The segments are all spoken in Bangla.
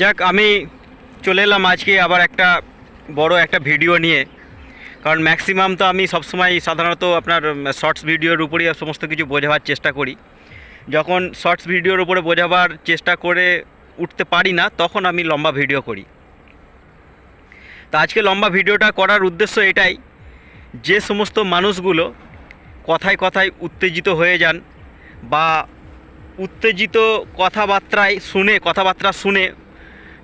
যাক, আমি চলে এলাম আজকে আবার একটা বড় একটা ভিডিও নিয়ে। কারণ ম্যাক্সিমাম তো আমি সবসময় সাধারণত আপনার শর্টস ভিডিওর উপরেই সমস্ত কিছু বোঝাবার চেষ্টা করি। যখন শর্টস ভিডিওর উপরে বোঝাবার চেষ্টা করে উঠতে পারি না, তখন আমি লম্বা ভিডিও করি। তা আজকে লম্বা ভিডিওটা করার উদ্দেশ্য এটাই, যে সমস্ত মানুষগুলো কথায় কথায় উত্তেজিত হয়ে যান বা উত্তেজিত কথাবার্তায় শুনে, কথাবার্তা শুনে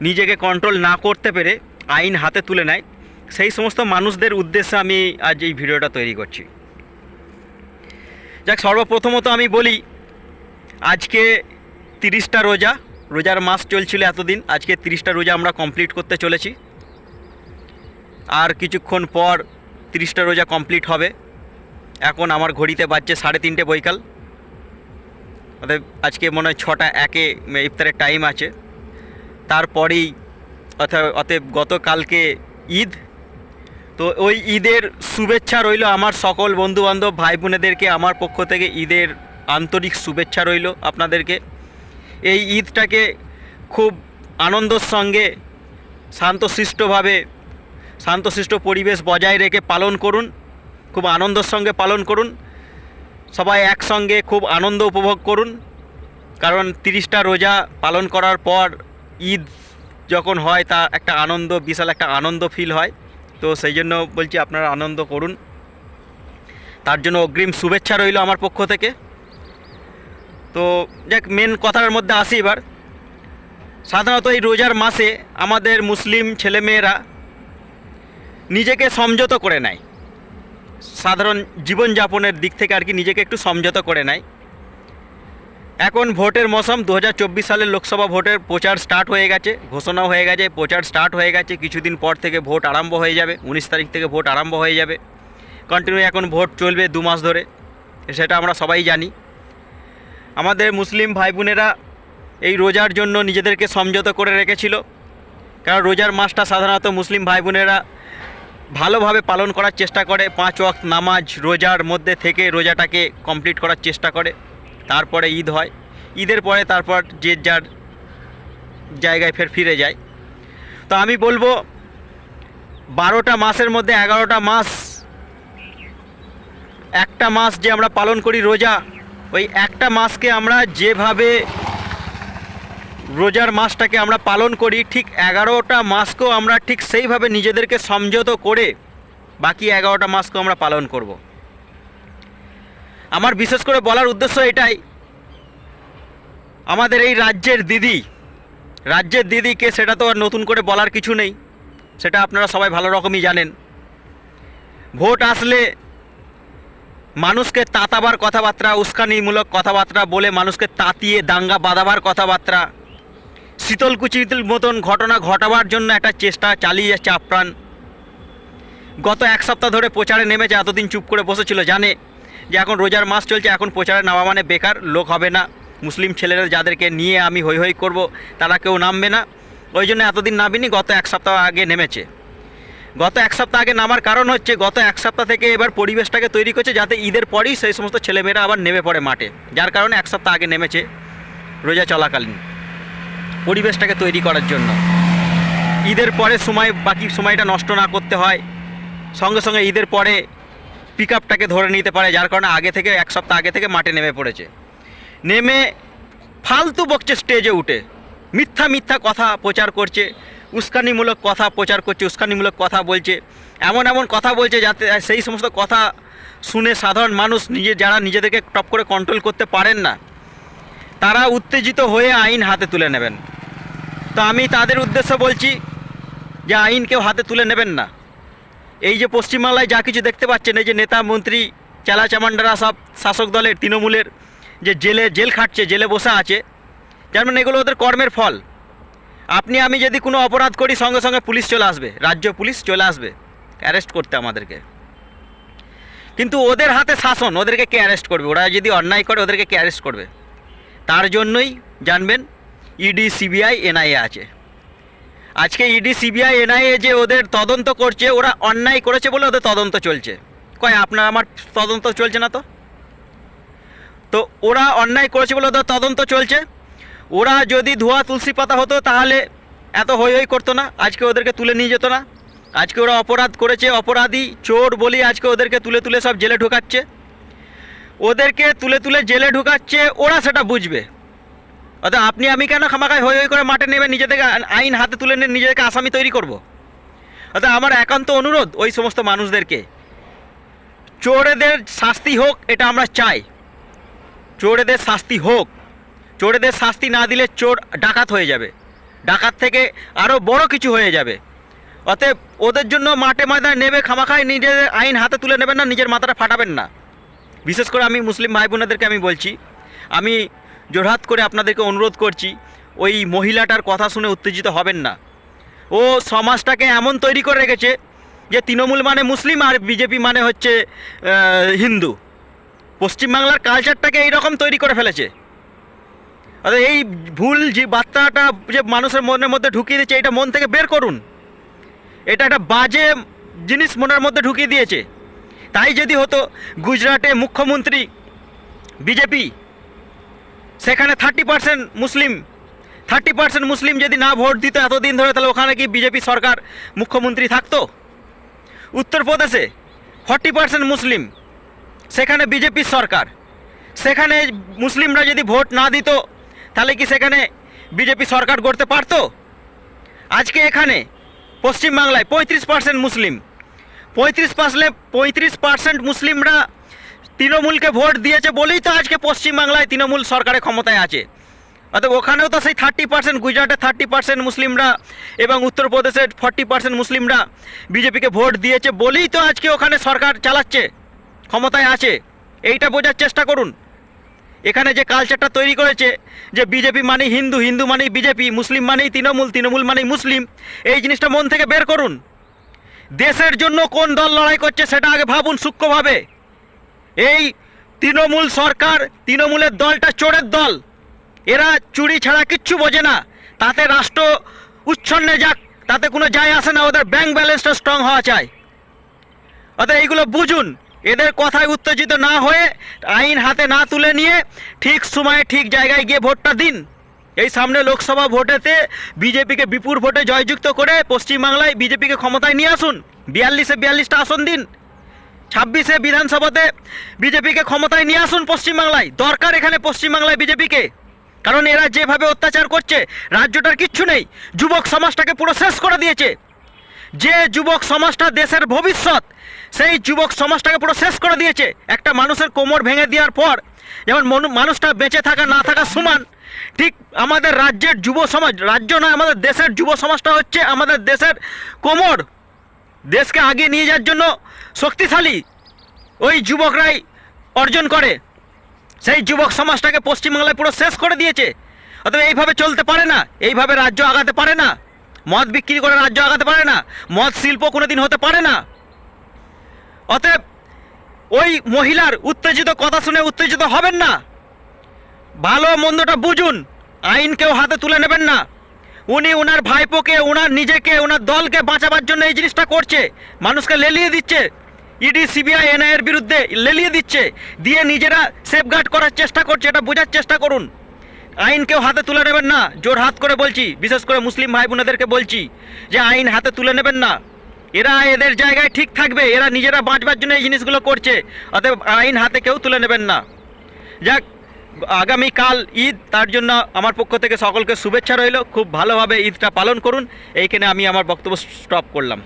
নিজেকে কন্ট্রোল না করতে পেরে আইন হাতে তুলে নেয়। সেই সমস্ত মানুষদের উদ্দেশ্যে আমি আজ এই ভিডিওটা তৈরি করছি। যাক, সর্বপ্রথমত আমি বলি, আজকে তিরিশটা রোজা, রোজার মাস চলছিল এতদিন, আজকে তিরিশটা রোজা আমরা কমপ্লিট করতে চলেছি। আর কিছুক্ষণ পর তিরিশটা রোজা কমপ্লিট হবে। এখন আমার ঘড়িতে বাজছে সাড়ে তিনটে বৈকাল। আজকে মনে হয় ছটা একে ইফতারের টাইম আছে। তারপরেই অর্থাৎ অতএব গতকালকে ঈদ। তো ওই ঈদের শুভেচ্ছা রইল আমার সকল বন্ধুবান্ধব ভাই বোনেদেরকে আমার পক্ষ থেকে ঈদের আন্তরিক শুভেচ্ছা রইল আপনাদেরকে। এই ঈদটাকে খুব আনন্দর সঙ্গে, শান্তশিষ্টভাবে, শান্তশিষ্ট পরিবেশ বজায় রেখে পালন করুন। খুব আনন্দের সঙ্গে পালন করুন। সবাই একসঙ্গে খুব আনন্দ উপভোগ করুন। কারণ তিরিশটা রোজা পালন করার পর ঈদ যখন হয়, তা একটা আনন্দ, বিশাল একটা আনন্দ ফিল হয়। তো সেই জন্য বলছি আপনারা আনন্দ করুন। তার জন্য অগ্রিম শুভেচ্ছা রইল আমার পক্ষ থেকে। তো যাক মেন কথার মধ্যে আসি এবার। সাধারণত এই রোজার মাসে আমাদের মুসলিম ছেলেমেয়েরা নিজেকে সংযত করে নেয়। সাধারণ জীবনযাপনের দিক থেকে আর কি নিজেকে একটু সমঝোত করে নেয়। এখন ভোটের মৌসুম দু সালের লোকসভা ভোটের প্রচার স্টার্ট হয়ে গেছে ঘোষণা হয়ে গেছে, প্রচার স্টার্ট হয়ে গেছে, কিছুদিন পর থেকে ভোট আরম্ভ হয়ে যাবে, উনিশ তারিখ থেকে ভোট আরম্ভ হয়ে যাবে। কন্টিনিউ এখন ভোট চলবে দু মাস ধরে, সেটা আমরা সবাই জানি। আমাদের মুসলিম ভাই বোনেরা এই রোজার জন্য নিজেদেরকে সমঝোত করে রেখেছিল, কারণ রোজার মাসটা সাধারণত মুসলিম ভাই বোনেরা ভালোভাবে পালন করার চেষ্টা করে, পাঁচ ওয়াক্ত নামাজ রোজার মধ্যে থেকে রোজাটাকে কমপ্লিট করার চেষ্টা করে। তারপরে ঈদ হয়। ঈদের পরে তারপর যে যার জায়গায় ফের ফিরে যায়। তো আমি বলব, বারোটা মাসের মধ্যে এগারোটা মাস, একটা মাস যে আমরা পালন করি রোজা, ওই একটা মাসকে আমরা যেভাবে রোজার মাসটাকে আমরা পালন করি, ঠিক এগারোটা মাসকেও আমরা ঠিক সেইভাবে নিজেদেরকে সমঝোত করে বাকি এগারোটা মাসকেও আমরা পালন করব। আমার বিশেষ করে বলার উদ্দেশ্য এটাই। আমাদের এই রাজ্যের দিদি, রাজ্যের দিদিকে সেটা তো আর নতুন করে বলার কিছু নেই, সেটা আপনারা সবাই ভালো রকমই জানেন। ভোট আসলে মানুষকে তাতাবার কথাবার্তা, উস্কানিমূলক কথাবার্তা বলে মানুষকে তাতিয়ে দাঙ্গা বাঁধাবার কথাবার্তা, শীতলকুচির মতন ঘটনা ঘটাবার জন্য একটা চেষ্টা চালিয়ে যাচ্ছে আপ্রাণ। গত এক সপ্তাহ ধরে প্রচারে নেমেছে, এতদিন চুপ করে বসেছিল, জানে? যে এখন রোজার মাস চলছে, এখন প্রচারে নামা মানে বেকার, লোক হবে না। মুসলিম ছেলেরা যাদেরকে নিয়ে আমি হই হই করব, তারা কেউ নামবে না। ওই জন্য এতদিন নামিনি, গত এক সপ্তাহ আগে নেমেছে। গত এক সপ্তাহ আগে নামার কারণ হচ্ছে, গত এক সপ্তাহ থেকে এবার পরিবেশটাকে তৈরি করছে যাতে ঈদের পরেই সেই সমস্ত ছেলেমেয়েরা আবার নেমে পড়ে মাঠে, যার কারণে এক সপ্তাহ আগে নেমেছে রোজা চলাকালীন পরিবেশটাকে তৈরি করার জন্য। ঈদের পরে সময়, বাকি সময়টা নষ্ট না করতে হয়। সঙ্গে সঙ্গে ঈদের পরে পিক আপটাকে ধরে নিতে পারে, যার কারণে আগে থেকে, এক সপ্তাহ আগে থেকে মাঠে নেমে পড়েছে। নেমে ফালতু বকছে স্টেজে উঠে। মিথ্যা মিথ্যা কথা প্রচার করছে, উস্কানিমূলক কথা প্রচার করছে, উস্কানিমূলক কথা বলছে, এমন এমন কথা বলছে যাতে সেই সমস্ত কথা শুনে সাধারণ মানুষ নিজে, যারা নিজেদেরকে টপ করে কন্ট্রোল করতে পারেন না, তারা উত্তেজিত হয়ে আইন হাতে তুলে নেবেন। তো আমি তাদের উদ্দেশ্য বলছি যে আইন কেউ হাতে তুলে নেবেন না। এই যে পশ্চিমবাংলায় যা কিছু দেখতে পাচ্ছেন, এই যে নেতা, মন্ত্রী, চালা চামান্ডারা সব শাসক দলের, তৃণমূলের যে জেলে, জেল খাটছে, জেলে বসে আছে, যার মানে এগুলো ওদের কর্মের ফল। আপনি, আমি যদি কোনো অপরাধ করি, সঙ্গে সঙ্গে পুলিশ চলে আসবে, রাজ্য পুলিশ চলে আসবে, অ্যারেস্ট করতে আমাদেরকে। কিন্তু ওদের হাতে শাসন, ওদেরকে কে অ্যারেস্ট করবে? ওরা যদি অন্যায় করে, ওদেরকে কে অ্যারেস্ট করবে? তার জন্যই জানবেন, ইডি, সিবিআই, এনআইএ আছে। আজকে ইডি, সিবিআই, এনআইএ যে ওদের তদন্ত করছে, ওরা অন্যায় করেছে বলে ওদের তদন্ত চলছে। কয়, আপনার, আমার তদন্ত চলছে না তো? তো ওরা অন্যায় করেছে বলে ওদের তদন্ত চলছে। ওরা যদি ধোয়া তুলসী পাতা হতো, তাহলে এত হই হই করতো না। আজকে ওদেরকে তুলে নিয়ে যেত না। আজকে ওরা অপরাধ করেছে, অপরাধী, চোর বলি আজকে ওদেরকে তুলে তুলে সব জেলে ঢোকাচ্ছে। ওদেরকে তুলে তুলে জেলে ঢোকাচ্ছে, ওরা সেটা বুঝবে। অর্থাৎ আপনি আমি কেন খামাখায় হই হই করে মাঠে নেবে নিজেদেরকে আইন হাতে তুলে নিয়ে নিজেদেরকে আসামি তৈরি করব? অর্থাৎ আমার একান্ত অনুরোধ ওই সমস্ত মানুষদেরকে, চোরেদের শাস্তি হোক এটা আমরা চাই। চোরেদের শাস্তি হোক। চোরেদের শাস্তি না দিলে চোর ডাকাত হয়ে যাবে। ডাকাত থেকে আরও বড় কিছু হয়ে যাবে। অতএব ওদের জন্য মাঠে ময়দানে নেবে খামাখায় নিজের আইন হাতে তুলে নেবেন না, নিজের মাথাটা ফাটাবেন না। বিশেষ করে আমি মুসলিম ভাই বোনেদেরকে আমি বলছি, আমি জোরহাত করে আপনাদেরকে অনুরোধ করছি, ওই মহিলাটার কথা শুনে উত্তেজিত হবেন না। ও সমাজটাকে এমন তৈরি করে রেখেছে যে তৃণমূল মানে মুসলিম আর বিজেপি মানে হচ্ছে হিন্দু। পশ্চিমবাংলার কালচারটাকে এইরকম তৈরি করে ফেলেছে। অর্থাৎ এই ভুল যে বার্তাটা যে মানুষের মনের মধ্যে ঢুকিয়ে দিচ্ছে এটা মন থেকে বের করুন। এটা একটা বাজে জিনিস মনের মধ্যে ঢুকিয়ে দিয়েছে। তাই যদি হতো, গুজরাটে মুখ্যমন্ত্রী, বিজেপি সেখানে thirty percent Muslim. Thirty percent Muslim যদি না ভোট দিত এতদিন ধরে, তাহলে ওখানে কি বিজেপি সরকার মুখ্যমন্ত্রী থাকতো? উত্তরপ্রদেশে ফর্টি পার্সেন্ট মুসলিম। সেখানে বিজেপির সরকার। সেখানে মুসলিমরা যদি ভোট না দিত, তাহলে কি সেখানে বিজেপি সরকার গড়তে পারতো? আজকে এখানে, পশ্চিমবাংলায় পঁয়ত্রিশ পার্সেন্ট মুসলিম। পঁয়ত্রিশ পার্সেন্ট পঁয়ত্রিশ পার্সেন্ট মুসলিমরা তৃণমূলকে ভোট দিয়েছে বলেই তো আজকে পশ্চিমবাংলায় তৃণমূল সরকারের ক্ষমতায় আছে। অর্থাৎ ওখানেও তো সেই থার্টি পার্সেন্ট গুজরাটে থার্টি পার্সেন্ট মুসলিমরা এবং উত্তরপ্রদেশের ফর্টি পার্সেন্ট মুসলিমরা বিজেপিকে ভোট দিয়েছে বলেই তো আজকে ওখানে সরকার চালাচ্ছে, ক্ষমতায় আছে। এইটা বোঝার চেষ্টা করুন। এখানে যে কালচারটা তৈরি করেছে, যে বিজেপি মানেই হিন্দু হিন্দু মানেই বিজেপি, মুসলিম মানেই তৃণমূল তৃণমূল মানেই মুসলিম, এই জিনিসটা মন থেকে বের করুন। দেশের জন্য কোন দল লড়াই করছে সেটা আগে ভাবুন সূক্ষ্মভাবে। এই তৃণমূল সরকার, তৃণমূলের দলটা চোরের দল। এরা চুরি ছাড়া কিচ্ছু বোঝে না। তাতে রাষ্ট্র উচ্ছন্নে যাক, তাতে কোনো যায় আসে না, ওদের ব্যাংক ব্যালেন্সটা স্ট্রং হওয়া চাই। অর্থাৎ এইগুলো বুঝুন। এদের কথায় উত্তেজিত না হয়ে, আইন হাতে না তুলে নিয়ে ঠিক সময়ে ঠিক জায়গায় গিয়ে ভোটটা দিন। এই সামনে লোকসভা ভোটেতে বিজেপিকে বিপুল ভোটে জয়যুক্ত করে পশ্চিমবাংলায় বিজেপিকে ক্ষমতায় নিয়ে আসুন। বিয়াল্লিশে বিয়াল্লিশটা আসন দিন। ছাব্বিশে বিধানসভাতে বিজেপিকে ক্ষমতায় নিয়ে আসুন পশ্চিমবাংলায়। দরকার এখানে পশ্চিমবাংলায় বিজেপিকে। কারণ এরা যেভাবে অত্যাচার করছে, রাজ্যটার কিচ্ছু নেই। যুবক সমাজটাকে পুরো শেষ করে দিয়েছে। যে যুবক সমাজটা দেশের ভবিষ্যৎ, সেই যুবক সমাজটাকে পুরো শেষ করে দিয়েছে। একটা মানুষের কোমর ভেঙে দেওয়ার পর, যেমন মানুষটা বেঁচে থাকা, না থাকা সমান, ঠিক আমাদের রাজ্যের যুব সমাজ, রাজ্য নয়, আমাদের দেশের যুব সমাজটা হচ্ছে আমাদের দেশের কোমর। দেশকে আগিয়ে নিয়ে যাওয়ার জন্য শক্তিশালী ওই যুবকরাই অর্জন করে। সেই যুবক সমাজটাকে পশ্চিমবাংলায় পুরো শেষ করে দিয়েছে। অতএব এইভাবে চলতে পারে না, এইভাবে রাজ্য আগাতে পারে না, মদ বিক্রি করে রাজ্য আগাতে পারে না, মদ শিল্প কোনোদিন হতে পারে না। অতএব ওই মহিলার উত্তেজিত কথা শুনে উত্তেজিত হবেন না। ভালো মন্দটা বুঝুন, আইন কেউ হাতে তুলে নেবেন না। উনি ওনার ভাইপোকে ওনার নিজেকে ওনার দলকে বাঁচাবার জন্য এই জিনিসটা করছে। মানুষকে লেলিয়ে দিচ্ছে। ইডি সিবিআই এনআইয়ের বিরুদ্ধে লেলিয়ে দিচ্ছে। দিয়ে নিজেরা সেফগার্ড করার চেষ্টা করছে, এটা বোঝার চেষ্টা করুন। আইন কেউ হাতে তুলে নেবেন না, জোর হাত করে বলছি, বিশেষ করে মুসলিম ভাই বোনেদেরকে বলছি যে আইন হাতে তুলে নেবেন না। এরা এদের জায়গায় ঠিক থাকবে, এরা নিজেরা বাঁচবার জন্য এই জিনিসগুলো করছে, অতএব আইন হাতে কেউ তুলে নেবেন না। যাক আগামীকাল ঈদ, তার জন্য আমার পক্ষ থেকে সকলকে শুভেচ্ছা রইল। খুব ভালোভাবে ঈদটা পালন করুন। এইখানে আমি আমার বক্তব্য স্টপ করলাম।